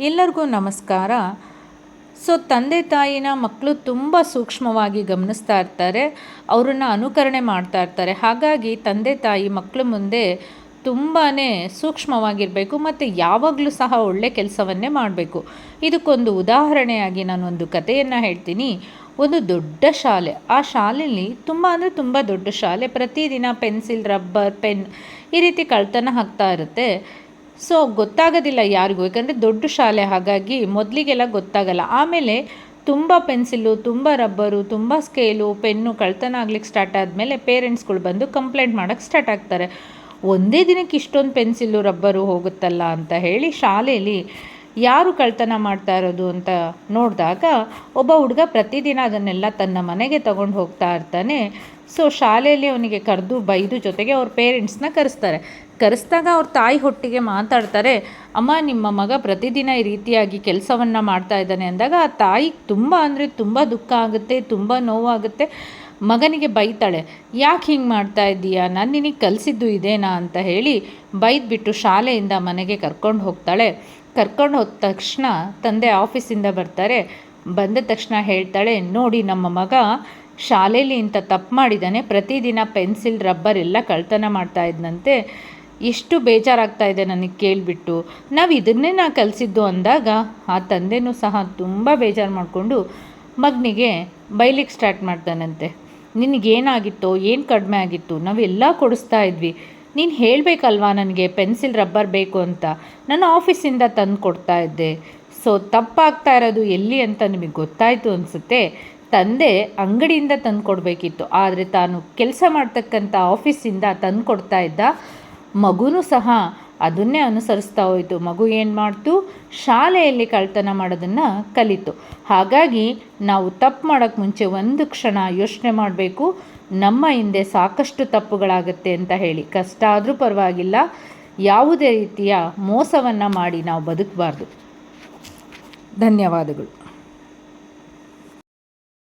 ಎಲ್ಲರಿಗೂ ನಮಸ್ಕಾರ. ಸೊ, ತಂದೆ ತಾಯಿನ ಮಕ್ಕಳು ತುಂಬ ಸೂಕ್ಷ್ಮವಾಗಿ ಗಮನಿಸ್ತಾ ಇರ್ತಾರೆ, ಅವರನ್ನು ಅನುಕರಣೆ ಮಾಡ್ತಾ ಇರ್ತಾರೆ. ಹಾಗಾಗಿ ತಂದೆ ತಾಯಿ ಮಕ್ಕಳ ಮುಂದೆ ತುಂಬಾ ಸೂಕ್ಷ್ಮವಾಗಿರಬೇಕು, ಮತ್ತು ಯಾವಾಗಲೂ ಸಹ ಒಳ್ಳೆ ಕೆಲಸವನ್ನೇ ಮಾಡಬೇಕು. ಇದಕ್ಕೊಂದು ಉದಾಹರಣೆಯಾಗಿ ನಾನು ಒಂದು ಕಥೆಯನ್ನು ಹೇಳ್ತೀನಿ. ಒಂದು ದೊಡ್ಡ ಶಾಲೆ. ಆ ಶಾಲೆಯಲ್ಲಿ ತುಂಬ ಅಂದರೆ ತುಂಬ ದೊಡ್ಡ ಶಾಲೆ. ಪ್ರತಿದಿನ ಪೆನ್ಸಿಲ್, ರಬ್ಬರ್, ಪೆನ್ ಈ ರೀತಿ ಕಳ್ತನ ಹಾಕ್ತಾ ಇರುತ್ತೆ. ಸೊ ಗೊತ್ತಾಗೋದಿಲ್ಲ ಯಾರಿಗೂ. ಯಾಕಂದರೆ ದೊಡ್ಡ ಶಾಲೆ, ಹಾಗಾಗಿ ಮೊದಲಿಗೆಲ್ಲ ಗೊತ್ತಾಗಲ್ಲ. ಆಮೇಲೆ ತುಂಬ ಪೆನ್ಸಿಲ್ಲು ತುಂಬ ರಬ್ಬರು, ತುಂಬ ಸ್ಕೇಲು, ಪೆನ್ನು ಕಳ್ತನ ಆಗ್ಲಿಕ್ಕೆ ಸ್ಟಾರ್ಟ್ ಆದಮೇಲೆ ಪೇರೆಂಟ್ಸ್ಗಳು ಬಂದು ಕಂಪ್ಲೇಂಟ್ ಮಾಡೋಕ್ಕೆ ಸ್ಟಾರ್ಟ್ ಆಗ್ತಾರೆ. ಒಂದೇ ದಿನಕ್ಕೆ ಇಷ್ಟೊಂದು ಪೆನ್ಸಿಲ್ಲು ರಬ್ಬರು ಹೋಗುತ್ತಲ್ಲ ಅಂತ ಹೇಳಿ ಶಾಲೆಯಲ್ಲಿ ಯಾರು ಕಳ್ತನ ಮಾಡ್ತಾ ಇರೋದು ಅಂತ ನೋಡಿದಾಗ ಒಬ್ಬ ಹುಡುಗ ಪ್ರತಿದಿನ ಅದನ್ನೆಲ್ಲ ತನ್ನ ಮನೆಗೆ ತಗೊಂಡು ಹೋಗ್ತಾ ಇರ್ತಾನೆ. ಸೊ ಶಾಲೆಯಲ್ಲಿ ಅವನಿಗೆ ಕರೆದು ಬೈದು ಜೊತೆಗೆ ಅವ್ರ ಪೇರೆಂಟ್ಸ್ನ ಕರೆಸ್ತಾರೆ. ಕರೆಸ್ದಾಗ ಅವ್ರ ತಾಯಿ ಹೊಟ್ಟಿಗೆ ಮಾತಾಡ್ತಾರೆ, ಅಮ್ಮ, ನಿಮ್ಮ ಮಗ ಪ್ರತಿದಿನ ಈ ರೀತಿಯಾಗಿ ಕೆಲಸವನ್ನು ಮಾಡ್ತಾ ಇದ್ದಾನೆ. ಅಂದಾಗ ಆ ತಾಯಿಗೆ ತುಂಬ ಅಂದರೆ ತುಂಬ ದುಃಖ ಆಗುತ್ತೆ, ತುಂಬ ನೋವಾಗುತ್ತೆ, ಮಗನಿಗೆ ಬೈತಾಳೆ, ಯಾಕೆ ಹಿಂಗೆ ಮಾಡ್ತಾ ಇದ್ದೀಯಾ? ನಾನು ನಿನಗೆ ಕಲಿಸಿದ್ದು ಇದೇನಾ? ಅಂತ ಹೇಳಿ ಬೈದ್ಬಿಟ್ಟು ಶಾಲೆಯಿಂದ ಮನೆಗೆ ಕರ್ಕೊಂಡು ಹೋಗ್ತಾಳೆ. ಕರ್ಕೊಂಡು ಹೋದ ತಕ್ಷಣ ತಂದೆ ಆಫೀಸಿಂದ ಬರ್ತಾರೆ. ಬಂದ ತಕ್ಷಣ ಹೇಳ್ತಾಳೆ, ನೋಡಿ, ನಮ್ಮ ಮಗ ಶಾಲೆಯಲ್ಲಿ ಇಂಥ ತಪ್ಪು ಮಾಡಿದ್ದಾನೆ. ಪ್ರತಿದಿನ ಪೆನ್ಸಿಲ್, ರಬ್ಬರ್ ಎಲ್ಲ ಕಳ್ತನ ಮಾಡ್ತಾ ಇದ್ದಂತೆ ಎಷ್ಟು ಬೇಜಾರಾಗ್ತಾ ಇದೆ ನನಗೆ ಕೇಳಿಬಿಟ್ಟು. ನಾವು ಇದನ್ನೇ ನಾ ಕಲಿಸಿದ್ದು ಅಂದಾಗ ಆ ತಂದೆನೂ ಸಹ ತುಂಬ ಬೇಜಾರು ಮಾಡಿಕೊಂಡು ಮಗನಿಗೆ ಬೈಲಿಕ್ಕೆ ಸ್ಟಾರ್ಟ್ ಮಾಡ್ತಾನಂತೆ ನಿನಗೇನಾಗಿತ್ತೋ, ಏನು ಕಡಿಮೆ ಆಗಿತ್ತು, ನಾವೆಲ್ಲ ಕೊಡಿಸ್ತಾ ಇದ್ವಿ. ನೀನು ಹೇಳಬೇಕಲ್ವಾ ನನಗೆ ಪೆನ್ಸಿಲ್, ರಬ್ಬರ್ ಬೇಕು ಅಂತ? ನಾನು ಆಫೀಸಿಂದ ತಂದು ಕೊಡ್ತಾ ಇದ್ದೆ. ಸೊ, ತಪ್ಪಾಗ್ತಾ ಇರೋದು ಎಲ್ಲಿ ಅಂತ ನಿಮಗೆ ಗೊತ್ತಾಯಿತು ಅನಿಸುತ್ತೆ. ತಂದೆ ಅಂಗಡಿಯಿಂದ ತಂದು ಕೊಡಬೇಕಿತ್ತು ಆದರೆ ತಾನು ಕೆಲಸ ಮಾಡ್ತಕ್ಕಂಥ ಆಫೀಸಿಂದ ತಂದು ಕೊಡ್ತಾ ಇದ್ದ. ಮಗುನೂ ಸಹ ಅದನ್ನೇ ಅನುಸರಿಸ್ತಾ ಹೋಯಿತು. ಮಗು ಏನು ಮಾಡ್ತು? ಶಾಲೆಯಲ್ಲಿ ಕಳ್ತನ ಮಾಡೋದನ್ನು ಕಲಿತು. ಹಾಗಾಗಿ ನಾವು ತಪ್ಪು ಮಾಡೋಕ್ಕೆ ಮುಂಚೆ ಒಂದು ಕ್ಷಣ ಯೋಚನೆ ಮಾಡಬೇಕು. ನಮ್ಮ ಹಿಂದೆ ಸಾಕಷ್ಟು ತಪ್ಪುಗಳಾಗುತ್ತೆ ಅಂತ ಹೇಳಿ. ಕಷ್ಟ ಆದರೂ ಪರವಾಗಿಲ್ಲ. ಯಾವುದೇ ರೀತಿಯ ಮೋಸವನ್ನು ಮಾಡಿ ನಾವು ಬದುಕಬಾರ್ದು. ಧನ್ಯವಾದಗಳು.